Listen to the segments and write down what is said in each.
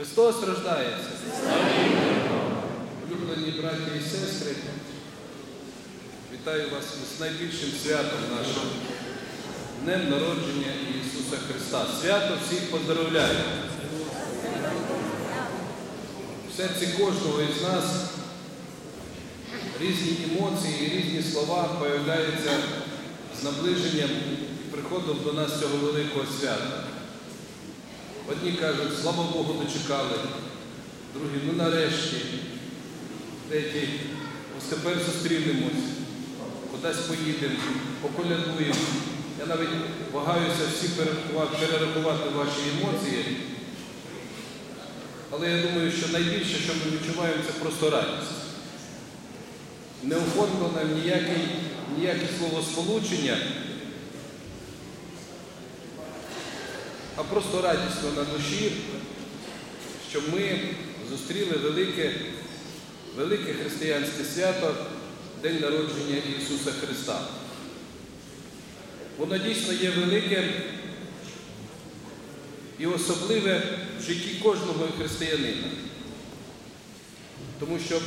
Христос рождається. Улюблені браті і сестри, вітаю вас з найбільшим святом нашим, Днем народження Ісуса Христа. Свято всіх поздравляю. В серці кожного із нас різні емоції різні слова появляються з наближенням і приходом до нас цього великого свята. Одні кажуть, слава Богу, дочекали, другі, ну нарешті, треті, ось тепер зустрінемось, кудись поїдемо, поколядуємо. Я навіть вагаюся всі перерахувати, ваші емоції. Але я думаю, що найбільше, що ми відчуваємо, це просто радість. Не оформлено ніяке словосполучення, а просто радісно на душі, що ми зустріли велике, велике християнське свято День народження Ісуса Христа. Воно дійсно є велике і особливе в житті кожного християнина. Тому що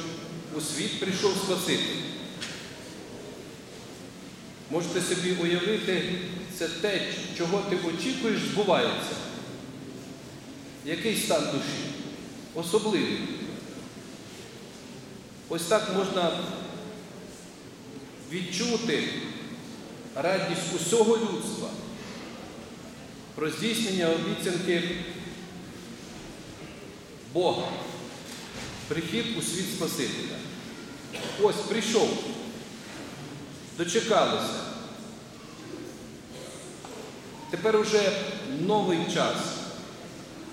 у світ прийшов Спаситель. Можете собі уявити, це те, чого ти очікуєш, збувається. Який стан душі? Особливий. Ось так можна відчути радість усього людства про здійснення обіцянки Бога, прихід у світ Спасителя. Ось прийшов, дочекалися. Тепер уже новий час,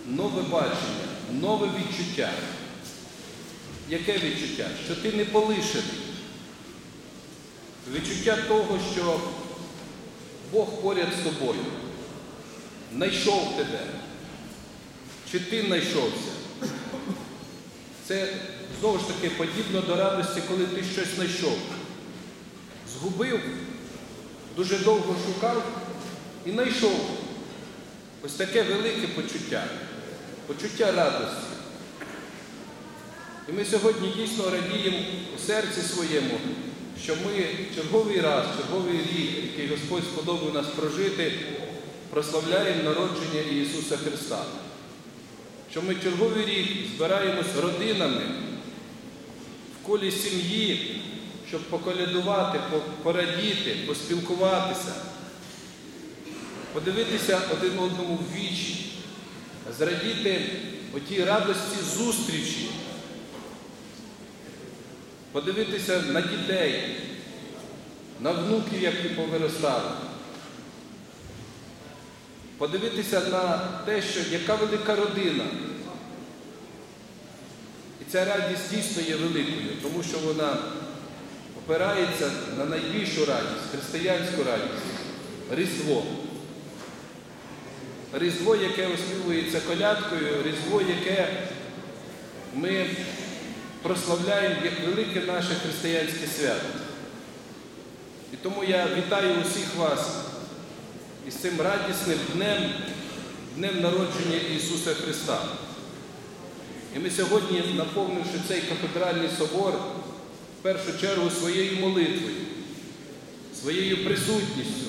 нове бачення, нове відчуття. Яке відчуття? Що ти не полишений. Відчуття того, що Бог поряд з тобою, знайшов тебе. Чи ти знайшовся? Це знову ж таки подібно до радості, коли ти щось знайшов. Згубив, дуже довго шукав і знайшов. Ось таке велике почуття, почуття радості. І ми сьогодні дійсно радіємо у серці своєму, що ми черговий раз, черговий рік, який Господь сподобав нас прожити, прославляємо народження Ісуса Христа. Що ми черговий рік збираємось родинами в колі сім'ї, щоб поколядувати, порадіти, поспілкуватися, подивитися один одному в вічі, зрадіти отій радості зустрічі, подивитися на дітей, на внуків, які повиростали, подивитися на те, що яка велика родина. І ця радість дійсно є великою, тому що вона опирається на найбільшу радість, християнську радість Різдво. Різдво, яке оспівується колядкою, Різдво, яке ми прославляємо як велике наше християнське свято. І тому я вітаю усіх вас із цим радісним днем, днем народження Ісуса Христа. І ми сьогодні, наповнивши цей кафедральний собор, в першу чергу своєю молитвою, своєю присутністю,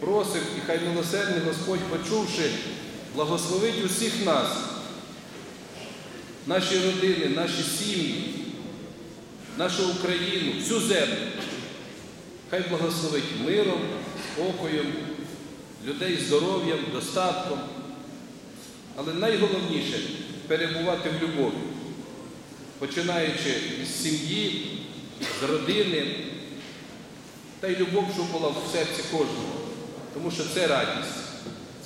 просив і хай милосердний Господь, почувши, благословить усіх нас, наші родини, наші сім'ї, нашу Україну, всю землю. Хай благословить миром, спокоєм, людей здоров'ям, достатком. Але найголовніше перебувати в любові, починаючи з сім'ї, з родини, та й любов, щоб була в серці кожного. Тому що це радість,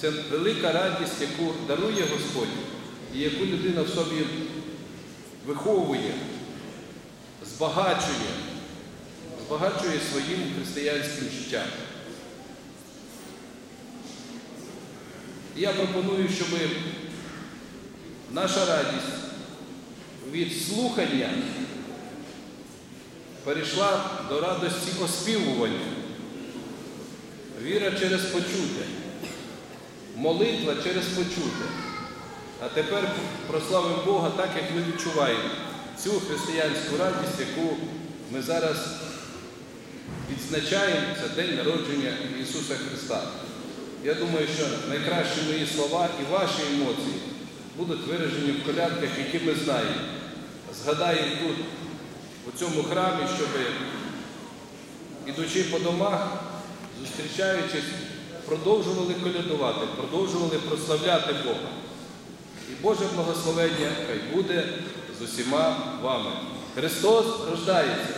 це велика радість, яку дарує Господь і яку людина в собі виховує, збагачує, збагачує своїм християнським життям. Я пропоную, щоб наша радість від слухання перейшла до радості оспівування. Віра через почуття, молитва через почуття. А тепер прославимо Бога так, як ми відчуваємо цю християнську радість, яку ми зараз відзначаємо це День народження Ісуса Христа. Я думаю, що найкращі мої слова і ваші емоції будуть виражені в колядках, які ми знаємо. Згадаємо тут, у цьому храмі, щоб, ідучи по домах, зустрічаючись, продовжували колядувати, продовжували прославляти Бога. І Боже благословення хай буде з усіма вами. Христос рождається!